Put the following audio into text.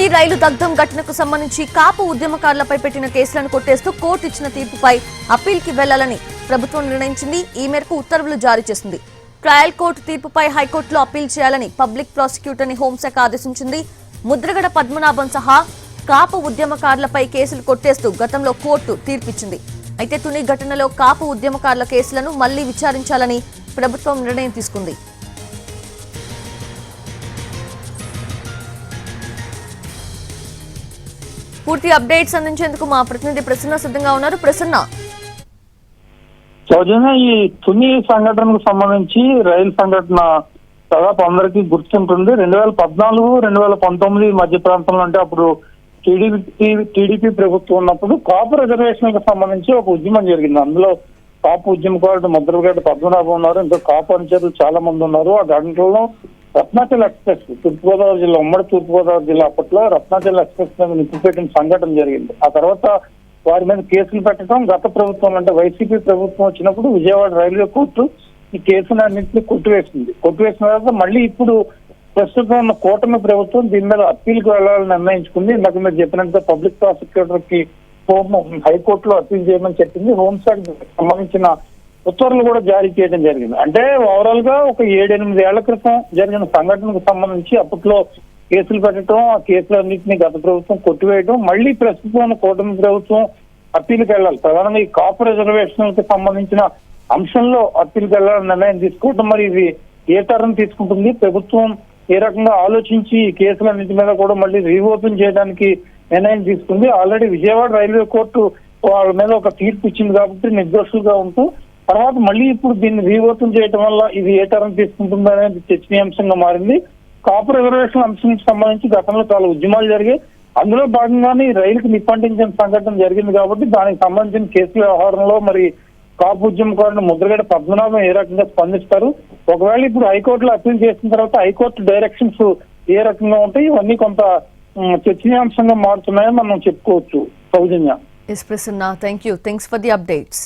తుని రైలు దగ్ధం ఘటనకు సంబంధించి కాపు ఉద్యమకారులపై పెట్టిన కేసులను కొట్టేస్తూ కోర్టు ఇచ్చిన తీర్పుపై అప్పీల్కి వెళ్ళాలని ప్రభుత్వం నిర్ణయించింది. ఈ మేరకు ఉత్తర్వులు జారీ చేసింది. ట్రయల్ కోర్టు తీర్పుపై హైకోర్టులో అప్పీల్ చేయాలని పబ్లిక్ ప్రాసిక్యూటర్ని హోంశాఖ ఆదేశించింది. ముద్రగడ పద్మనాభం సహా కాపు ఉద్యమకారులపై కేసులు కొట్టేస్తూ గతంలో కోర్టు తీర్పిచ్చింది. అయితే తుని ఘటనలో కాపు ఉద్యమకారుల కేసులను మళ్ళీ విచారించాలని ప్రభుత్వం నిర్ణయం తీసుకుంది. పూర్తి అప్డేట్స్ అందించేందుకు మా ప్రతినిధి ప్రసన్న సిద్ధంగా ఉన్నారు. ప్రసన్న. సౌజన్య ఈ తుని సంఘటనకు సంబంధించి రైలు సంఘటన దాదాపు అందరికీ గుర్తుంటుంది. రెండు వేల పద్నాలుగు రెండు వేల పంతొమ్మిది మధ్య ప్రాంతంలో అంటే అప్పుడు టీడీపీ టీడీపీ ప్రభుత్వం ఉన్నప్పుడు కాపు రిజర్వేషన్కి సంబంధించి ఒక ఉద్యమం జరిగింది. అందులో కాపు ఉద్యమకారుడు ముద్రగడ్డ పద్మనాభం ఉన్నారు. ఇంకా కాపు అనుచరులు చాలా మంది ఉన్నారు. ఆ ఘటనలో రత్నాచల్ ఎక్స్ప్రెస్ తూర్పుగోదావరి జిల్లా ఉమ్మడి తూర్పుగోదావరి జిల్లా అప్పట్లో రత్నాచల్ ఎక్స్ప్రెస్ మీద నిప్పుపెట్టిన సంఘటన జరిగింది. ఆ తర్వాత వారి మీద కేసులు పెట్టడం గత ప్రభుత్వం అంటే వైసీపీ ప్రభుత్వం వచ్చినప్పుడు విజయవాడ రైల్వే కోర్టు ఈ కేసును అన్నింటినీ కొట్టివేసింది. కొట్టివేసిన తర్వాత మళ్ళీ ఇప్పుడు ప్రస్తుతం ఉన్న కూటమి ప్రభుత్వం దీని మీద అప్పీల్కి వెళ్ళాలని నిర్ణయించుకుంది. ఇందాక మీరు చెప్పినంత పబ్లిక్ ప్రాసిక్యూటర్కి హోమ్ హైకోర్టులో అప్పీల్ చేయమని చెప్పింది. హోంశాఖ సంబంధించిన ఉత్తర్వులు కూడా జారీ చేయడం జరిగింది. అంటే ఓవరాల్గా ఒక ఏడెనిమిది ఏళ్ళ క్రితం జరిగిన సంఘటనకు సంబంధించి అప్పట్లో కేసులు పెట్టడం ఆ కేసులన్నింటినీ గత ప్రభుత్వం కొట్టివేయడం మళ్ళీ ప్రస్తుతం కూటమి ప్రభుత్వం అప్పీలకు వెళ్ళాలి. ప్రధానంగా ఈ కాపు రిజర్వేషన్లకు సంబంధించిన అంశంలో అప్పీలకు వెళ్ళాలని నిర్ణయం తీసుకోవడం మరి ఇది ఏ తరం తీసుకుంటుంది? ప్రభుత్వం ఏ రకంగా ఆలోచించి ఈ కేసులన్నింటి మీద కూడా మళ్ళీ రీఓపెన్ చేయడానికి నిర్ణయం తీసుకుంది. ఆల్రెడీ విజయవాడ రైల్వే కోర్టు వాళ్ళ మీద ఒక తీర్పు ఇచ్చింది కాబట్టి నిర్దోషులుగా ఉంటూ తర్వాత మళ్ళీ ఇప్పుడు దీన్ని రీవర్తం చేయడం వల్ల ఇది ఏ తరం తీసుకుంటుందా అనేది చర్చనీయాంశంగా మారింది. కాపు రిజర్వేషన్ అంశానికి సంబంధించి గతంలో చాలా ఉద్యమాలు జరిగాయి. అందులో భాగంగానే రైలుకి నిప్పంటించిన సంఘటన జరిగింది కాబట్టి దానికి సంబంధించిన కేసు వ్యవహారంలో మరి కాపు ఉద్యమకారులు ముద్రగడ పద్మనాభం ఏ రకంగా స్పందిస్తారు? ఒకవేళ ఇప్పుడు హైకోర్టులో అప్పీల్ చేసిన తర్వాత హైకోర్టు డైరెక్షన్స్ ఏ రకంగా ఉంటాయి? ఇవన్నీ కొంత చర్చనీయాంశంగా మారుతున్నాయని మనం చెప్పుకోవచ్చు. Soujanya. S Prasanna thank you thanks for the updates